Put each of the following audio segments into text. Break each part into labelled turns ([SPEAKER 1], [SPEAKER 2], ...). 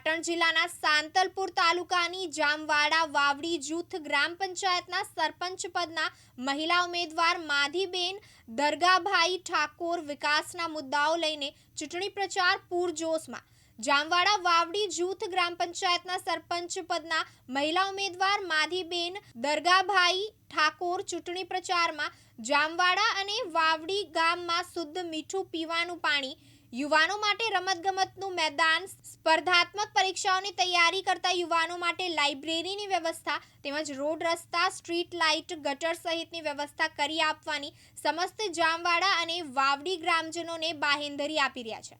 [SPEAKER 1] પાટણ જિલ્લાના સાંતલપુર તાલુકાની જામવાડા વાવડી જૂથ ગ્રામ પંચાયતના સરપંચ પદના મહિલા ઉમેદવાર માધીબેન દરગાભાઈ ઠાકોર વિકાસના મુદ્દાઓ લઈને ચૂંટણી પ્રચાર પૂરજોશમાં. જામવાડા વાવડી જૂથ ગ્રામ પંચાયતના સરપંચ પદના મહિલા ઉમેદવાર માધીબેન દરગાભાઈ ઠાકોર ચૂંટણી પ્રચારમાં જામવાડા અને વાવડી ગામમાં શુદ્ધ મીઠું પીવાનું પાણી યુવાનો માટે રમતગમતનું મેદાન સ્પર્ધાત્મક પરીક્ષાઓની તૈયારી કરતા યુવાનો માટે લાઇબ્રેરીની વ્યવસ્થા તેમજ રોડ રસ્તા, સ્ટ્રીટ લાઇટ, ગટર સહિતની વ્યવસ્થા કરી આપવાની સમસ્ત જામવાડા અને વાવડી ગ્રામજનોને બાહેંધરી આપી રહ્યા છે.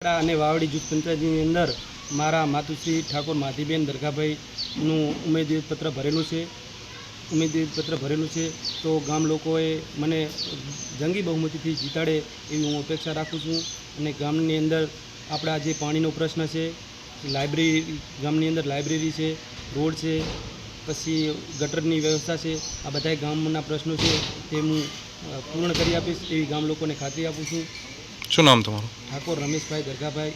[SPEAKER 2] અને વાવડી જૂથ પંચાયતની અંદર મારા માતુશ્રી ઠાકોર માધીબેન દરગાભાઈનું ઉમેદવારીપત્ર ભરેલું છે. ઉમેદવારીપત્ર ભરેલું છે તો ગામ લોકોએ મને જંગી બહુમતીથી જીતાડે એવી હું અપેક્ષા રાખું છું અને ગામની અંદર આપણા જે પાણીનો પ્રશ્ન છે લાઇબ્રેરી ગામની અંદર લાઇબ્રેરી છે રોડ છે પછી ગટરની વ્યવસ્થા છે આ બધાય ગામના પ્રશ્નો છે તે હું પૂર્ણ કરી આપીશ એવી ગામ લોકોને ખાતરી આપું છું.
[SPEAKER 3] શું નામ તમારું?
[SPEAKER 2] ઠાકોર રમેશભાઈ દરગાભાઈ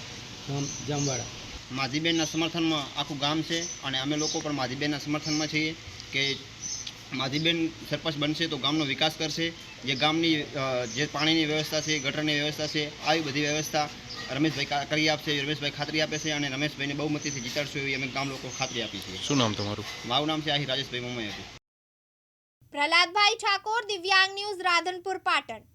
[SPEAKER 2] ગામ જામવાડા.
[SPEAKER 4] માધીબેનના સમર્થનમાં આખું ગામ છે અને અમે લોકો પણ માધીબેનના સમર્થનમાં છીએ કે માધીબેન સરપંચ બનશે તો ગામનો વિકાસ કરશે. જે ગામની જે પાણીની વ્યવસ્થા છે ગટરની વ્યવસ્થા છે આવી બધી વ્યવસ્થા રમેશભાઈ કરી આપશે રમેશભાઈ ખાતરી આપે છે અને રમેશભાઈને બહુમતીથી જીતાડશું એવી અમે ગામ લોકો ખાતરી આપી છે
[SPEAKER 3] શું નામ તમારું?
[SPEAKER 4] મારું નામ છે આહી રાજેશભાઈ મમ્મી
[SPEAKER 1] પ્રહલાદભાઈ ઠાકોર દિવ્યાંગ ન્યૂઝ રાધનપુર પાટણ.